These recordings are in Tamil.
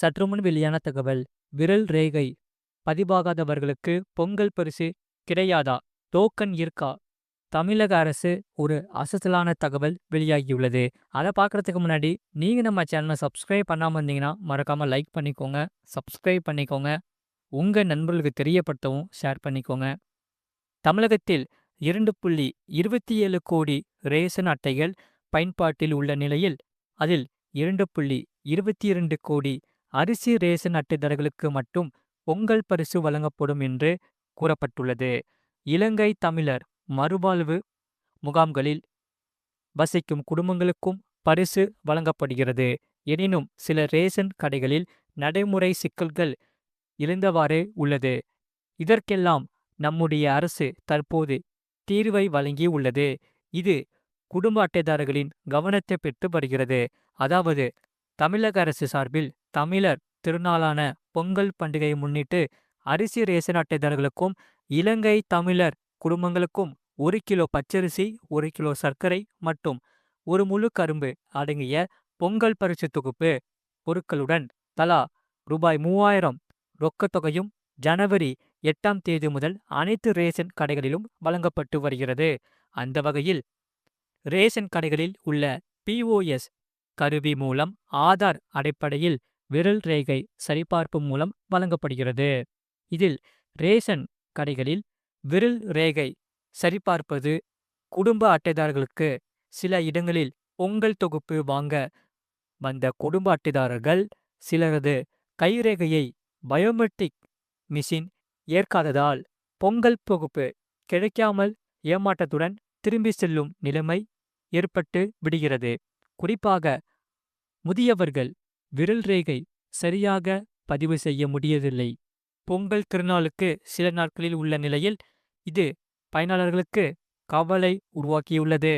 சற்றுமுன் வெளியான தகவல். விரல் ரேகை. பதிவாகாதவர்களுக்கு பொங்கல் பரிசு கிடையாதா? டோக்கன் இருக்கா? தமிழக அரசு ஒரு அசத்தலான தகவல் வெளியாகியுள்ளது. அதை பார்க்குறதுக்கு முன்னாடி நீங்கள் நம்ம சேனலை சப்ஸ்கிரைப் பண்ணாமல் இருந்தீங்கன்னா மறக்காமல் லைக் பண்ணிக்கோங்க. சப்ஸ்கிரைப் பண்ணிக்கோங்க. உங்கள் நண்பர்களுக்கு தெரியப்படுத்தவும் ஷேர் பண்ணிக்கோங்க. தமிழகத்தில் இரண்டு புள்ளி இருபத்தி ஏழு கோடி ரேஷன் அட்டைகள் பயன்பாட்டில் உள்ள நிலையில் அதில் இரண்டு புள்ளி இருபத்தி இரண்டு கோடி அரிசி ரேஷன் அட்டைதாரர்களுக்கு மட்டும் பொங்கல் பரிசு வழங்கப்படும் என்று கூறப்பட்டுள்ளது. இலங்கை தமிழர் மறுவாழ்வு முகாம்களில் வசிக்கும் குடும்பங்களுக்கும் பரிசு வழங்கப்படுகிறது. எனினும் சில ரேஷன் கடைகளில் நடைமுறை சிக்கல்கள் எழுந்தவாறே உள்ளது. இதற்கெல்லாம் நம்முடைய அரசு தற்போது தீர்வை வழங்கி உள்ளது இது குடும்ப அட்டைதாரர்களின் கவனத்தை பெற்று வருகிறது. அதாவது தமிழக அரசு சார்பில் தமிழர் திருநாளான பொங்கல் பண்டிகையை முன்னிட்டு அரிசி ரேஷன் அட்டைதாரர்களுக்கும் இலங்கை தமிழர் குடும்பங்களுக்கும் ஒரு கிலோ பச்சரிசி ஒரு கிலோ சர்க்கரை மற்றும் ஒரு முழு கரும்பு அடங்கிய பொங்கல் பரிசு தொகுப்பு பொருட்களுடன் தலா ரூபாய் மூவாயிரம் ரொக்கத்தொகையும் ஜனவரி எட்டாம் தேதி முதல் அனைத்து ரேஷன் கடைகளிலும் வழங்கப்பட்டு வருகிறது. அந்த வகையில் ரேஷன் கடைகளில் உள்ள பிஓஎஸ் கருவி மூலம் ஆதார் அடிப்படையில் விரல் ரேகை சரிபார்ப்பு மூலம் வழங்கப்படுகிறது. இதில் ரேஷன் கடைகளில் விரல் ரேகை சரிபார்ப்பது குடும்ப அட்டைதாரர்களுக்கு சில இடங்களில் பொங்கல் தொகுப்பு வாங்க வந்த குடும்ப அட்டைதாரர்கள் சிலரது கைரேகையை பயோமெட்ரிக் மிஷின் ஏற்காததால் பொங்கல் தொகுப்பு கிடைக்காமல் ஏமாற்றத்துடன் திரும்பி செல்லும் நிலைமை ஏற்பட்டு விடுகிறது. குறிப்பாக முதியவர்கள் விரல் ரேகை சரியாக பதிவு செய்ய முடியவில்லை. பொங்கல் திருநாளுக்கு சில நாட்களில் உள்ள நிலையில் இது பயனாளர்களுக்கு கவலை உருவாக்கியுள்ளது.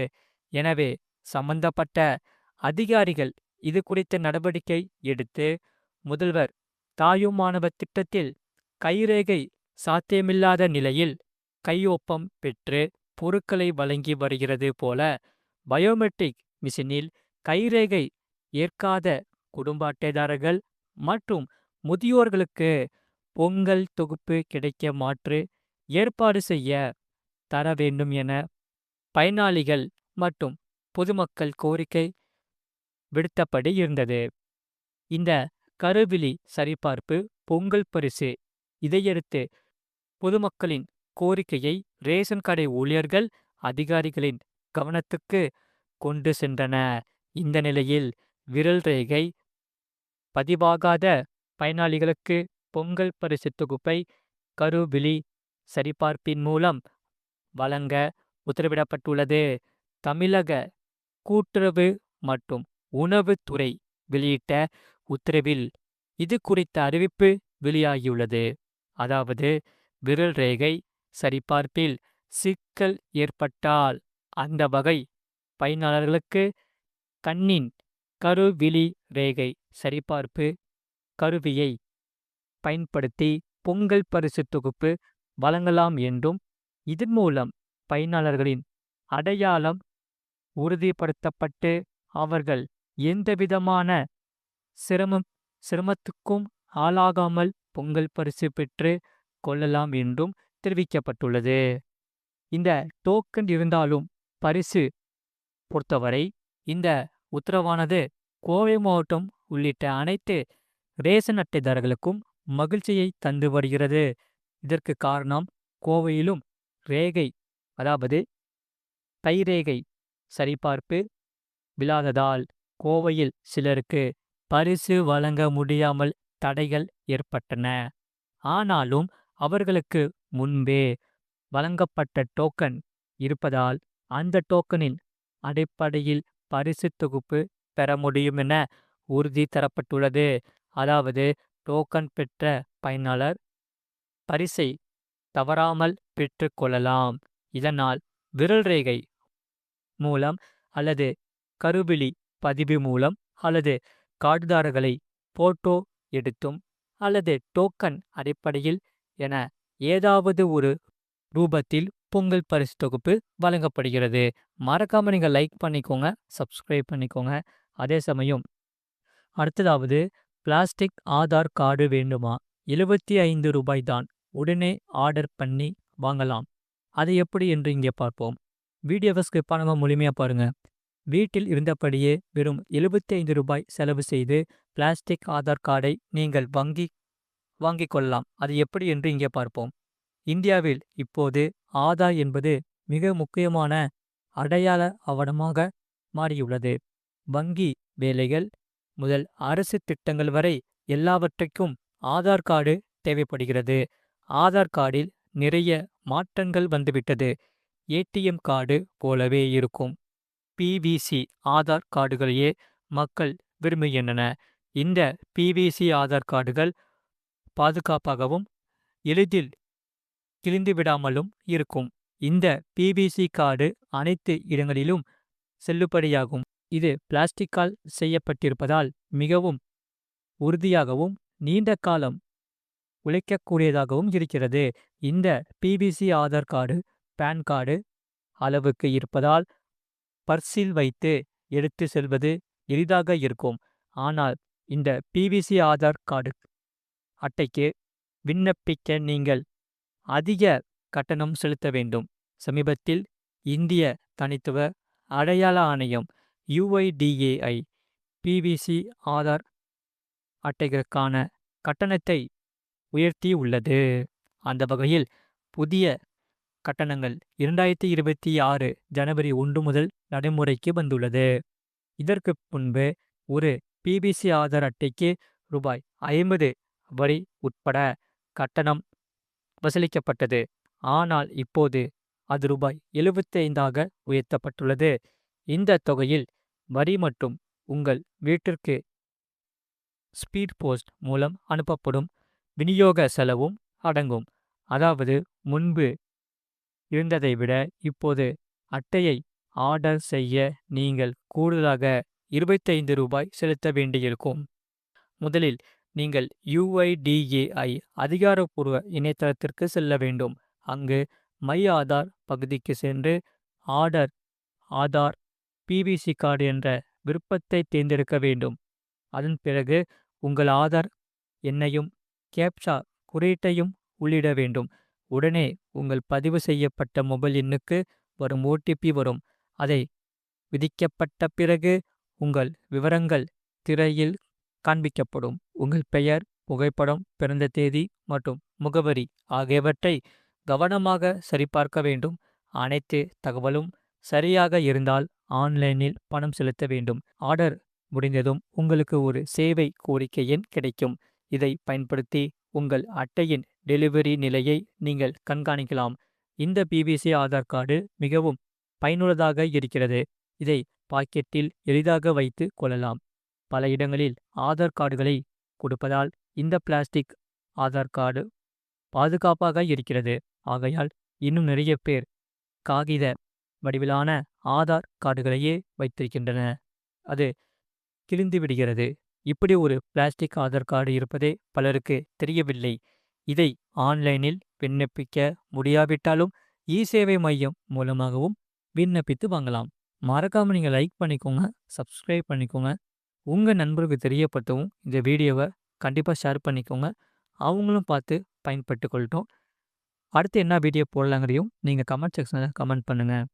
எனவே சம்பந்தப்பட்ட அதிகாரிகள் இது குறித்த நடவடிக்கை எடுத்து முதல்வர் தாயும் மாணவர் திட்டத்தில் கைரேகை சாத்தியமில்லாத நிலையில் கையொப்பம் பெற்று பொருட்களை வழங்கி வருகிறது போல பயோமெட்ரிக் மிஷினில் கைரேகை ஏற்காத குடும்ப அட்டைதாரர்கள் மற்றும் முதியோர்களுக்கு பொங்கல் தொகுப்பு கிடைக்க மாற்று ஏற்பாடு செய்ய தர வேண்டும் என பயனாளிகள் மற்றும் பொதுமக்கள் கோரிக்கை விடுத்தபடி இருந்தது. இந்த கருவிழி சரிபார்ப்பு பொங்கல் பரிசு இதையடுத்து பொதுமக்களின் கோரிக்கையை ரேஷன் கடை ஊழியர்கள் அதிகாரிகளின் கவனத்துக்கு கொண்டு சென்றன இந்த நிலையில் விரல் ரேகை பதிவாகாத பயனாளிகளுக்கு பொங்கல் பரிசு தொகுப்பை கருவிழி சரிபார்ப்பின் மூலம் வழங்க உத்தரவிடப்பட்டுள்ளது. தமிழக கூட்டுறவு மற்றும் உணவுத்துறை வெளியிட்ட உத்தரவில் இது குறித்த அறிவிப்பு வெளியாகியுள்ளது. அதாவது விரல் ரேகை சரிபார்ப்பில் சிக்கல் ஏற்பட்டால் அந்த வகை பயனாளர்களுக்கு கண்ணின் கருவிழி ரேகை சரிபார்ப்பு கருவியை பயன்படுத்தி பொங்கல் பரிசு தொகுப்பு வழங்கலாம் என்றும் இதன் மூலம் பயனாளர்களின் அடையாளம் உறுதிப்படுத்தப்பட்டு அவர்கள் எந்தவிதமான சிரமம் சிரமத்துக்கும் ஆளாகாமல் பொங்கல் பரிசு பெற்று கொள்ளலாம் என்றும் தெரிவிக்கப்பட்டுள்ளது. இந்த டோக்கன் இருந்தாலும் பரிசு பொறுத்தவரை இந்த உத்தரவானது. கோவை மாவட்டம் உள்ளிட்ட அனைத்து ரேஷன் அட்டைதாரர்களுக்கும் மகிழ்ச்சியை தந்து வருகிறது. இதற்கு காரணம் கோவையிலும் ரேகை அதாவது தைரேகை சரிபார்ப்பு விழாததால் கோவையில் சிலருக்கு பரிசு வழங்க முடியாமல் தடைகள் ஏற்பட்டன. ஆனாலும் அவர்களுக்கு முன்பே வழங்கப்பட்ட டோக்கன் இருப்பதால் அந்த டோக்கனின் அடிப்படையில் பரிசு தொகுப்பு பெற முடியும் என உறுதி தரப்பட்டுள்ளது. அதாவது டோக்கன் பெற்ற பயனாளர் பரிசை தவறாமல் பெற்றுக்கொள்ளலாம் இதனால் விரல் ரேகை மூலம் அல்லது கருவிழி பதிவு மூலம் அல்லது கார்டுதாரர்களை போட்டோ எடுத்தும் அல்லது டோக்கன் அடிப்படையில் என ஏதாவது ஒரு ரூபத்தில் பொங்கல் பரிசு தொகுப்பு வழங்கப்படுகிறது. மறக்காம நீங்கள் லைக் பண்ணிக்கோங்க சப்ஸ்கிரைப் பண்ணிக்கோங்க. அதே சமயம் அடுத்ததாவது பிளாஸ்டிக் ஆதார் கார்டு வேண்டுமா? எழுபத்தி ஐந்து ரூபாய் தான். உடனே ஆர்டர் பண்ணி வாங்கலாம். அது எப்படி என்று இங்கே பார்ப்போம். வீடியோவை ஸ்கிப் பண்ணாமல் முழுமையாக பாருங்க. வீட்டில் இருந்தபடியே வெறும் எழுபத்தி ஐந்து ரூபாய் செலவு செய்து பிளாஸ்டிக் ஆதார் கார்டை நீங்கள் வங்கி வாங்கிக் கொள்ளலாம். அது எப்படி என்று இங்கே பார்ப்போம். இந்தியாவில் இப்போது ஆதார் என்பது மிக முக்கியமான அடையாள ஆவணமாக மாறியுள்ளது. வங்கி வேலைகள் முதல் அரசு திட்டங்கள் வரை எல்லாவற்றைக்கும் ஆதார் கார்டு தேவைப்படுகிறது. ஆதார் கார்டில் நிறைய மாற்றங்கள் வந்துவிட்டது. ஏடிஎம் கார்டு போலவே இருக்கும். பிவிசி ஆதார் கார்டுகளையே மக்கள் விரும்புகின்றன. இந்த பிவிசி ஆதார் கார்டுகள் பாதுகாப்பாகவும் எளிதில் கிழிந்து விடாமலும் இருக்கும். இந்த பிவிசி கார்டு அனைத்து இடங்களிலும் செல்லுபடியாகும். இது பிளாஸ்டிக்கால் செய்யப்பட்டிருப்பதால் மிகவும் உறுதியாகவும் நீண்ட காலம் உழைக்கக்கூடியதாகவும் இருக்கிறது. இந்த PVC Aadhaar card PAN card அளவுக்கு இருப்பதால் பர்ஸில் வைத்து எடுத்து செல்வது எளிதாக இருக்கும். ஆனால் இந்த பிவிசி ஆதார் கார்டு அட்டைக்கு விண்ணப்பிக்க நீங்கள் அதிக கட்டணம் செலுத்த வேண்டும். சமீபத்தில் இந்திய தனித்துவ அடையாள ஆணையம் யுஐடிஏஐ பிவிசி ஆதார் அட்டைகளுக்கான கட்டணத்தை உயர்த்தி உள்ளது அந்த வகையில் புதிய கட்டணங்கள் இரண்டாயிரத்தி இருபத்தி ஆறு ஜனவரி ஒன்று முதல் நடைமுறைக்கு வந்துள்ளது. இதற்கு முன்பு ஒரு பிபிசி ஆதார் அட்டைக்கு ரூபாய் ஐம்பது வரி உட்பட கட்டணம் வசூலிக்கப்பட்டது. ஆனால் இப்போது அது ரூபாய் எழுபத்தைந்தாக உயர்த்தப்பட்டுள்ளது. இந்த தொகையில் வரி மற்றும் உங்கள் வீட்டிற்கு ஸ்பீட் போஸ்ட் மூலம் அனுப்பப்படும். விநியோக செலவும் அடங்கும். அதாவது முன்பு இருந்ததை விட இப்போது அட்டையை ஆர்டர் செய்ய நீங்கள் கூடுதலாக இருபத்தைந்து ரூபாய் செலுத்த வேண்டியிருக்கும். முதலில் நீங்கள் யுஐடிஏஐ அதிகாரப்பூர்வ இணையதளத்திற்கு செல்ல வேண்டும். அங்கு மை ஆதார் பகுதிக்கு சென்று ஆர்டர் ஆதார் பிவிசி கார்டு என்ற விருப்பத்தை தேர்ந்தெடுக்க வேண்டும். அதன் பிறகு உங்கள் ஆதார் எண்ணையும் கேப்சா குறியீட்டையும் உள்ளிட வேண்டும். உடனே உங்கள் பதிவு செய்யப்பட்ட மொபைல் எண்ணுக்கு வரும் ஓடிபி வரும். அதை விதிக்கப்பட்ட பிறகு உங்கள் விவரங்கள் திரையில் காண்பிக்கப்படும். உங்கள் பெயர் புகைப்படம் பிறந்த தேதி மற்றும் முகவரி ஆகியவற்றை கவனமாக சரிபார்க்க வேண்டும். அனைத்து தகவலும் சரியாக இருந்தால் ஆன்லைனில் பணம் செலுத்த வேண்டும். ஆர்டர் முடிந்ததும் உங்களுக்கு ஒரு சேவை கோரிக்கை எண் கிடைக்கும். இதை பயன்படுத்தி உங்கள் அட்டையின் டெலிவரி நிலையை நீங்கள் கண்காணிக்கலாம். இந்த பிபிசி ஆதார் கார்டு மிகவும் பயனுள்ளதாக இருக்கிறது. இதை பாக்கெட்டில் எளிதாக வைத்து கொள்ளலாம். பல இடங்களில் ஆதார் கார்டுகளை கொடுப்பதால் இந்த பிளாஸ்டிக் ஆதார் கார்டு பாதுகாப்பாக இருக்கிறது. ஆகையால் இன்னும் நிறைய பேர் காகித வடிவிலான ஆதார் கார்டுகளையே வைத்திருக்கின்றன. அது கிழிந்து விடுகிறது. இப்படி ஒரு பிளாஸ்டிக் ஆதார் கார்டு இருப்பதே பலருக்கு தெரியவில்லை. இதை ஆன்லைனில் விண்ணப்பிக்க முடியாவிட்டாலும் இ சேவை மையம் மூலமாகவும் விண்ணப்பித்து வாங்கலாம். மறக்காமல் நீங்கள் லைக் பண்ணிக்கோங்க சப்ஸ்கிரைப் பண்ணிக்கோங்க. உங்கள் நண்பருக்கு தெரியப்படுத்தவும் இந்த வீடியோவை கண்டிப்பாக ஷேர் பண்ணிக்கோங்க. அவங்களும் பார்த்து பயன்பட்டு கொள்ளட்டும் அடுத்து என்ன வீடியோ போடலாங்கிறையும் நீங்கள் கமெண்ட் செக்ஷனில் கமெண்ட் பண்ணுங்கள்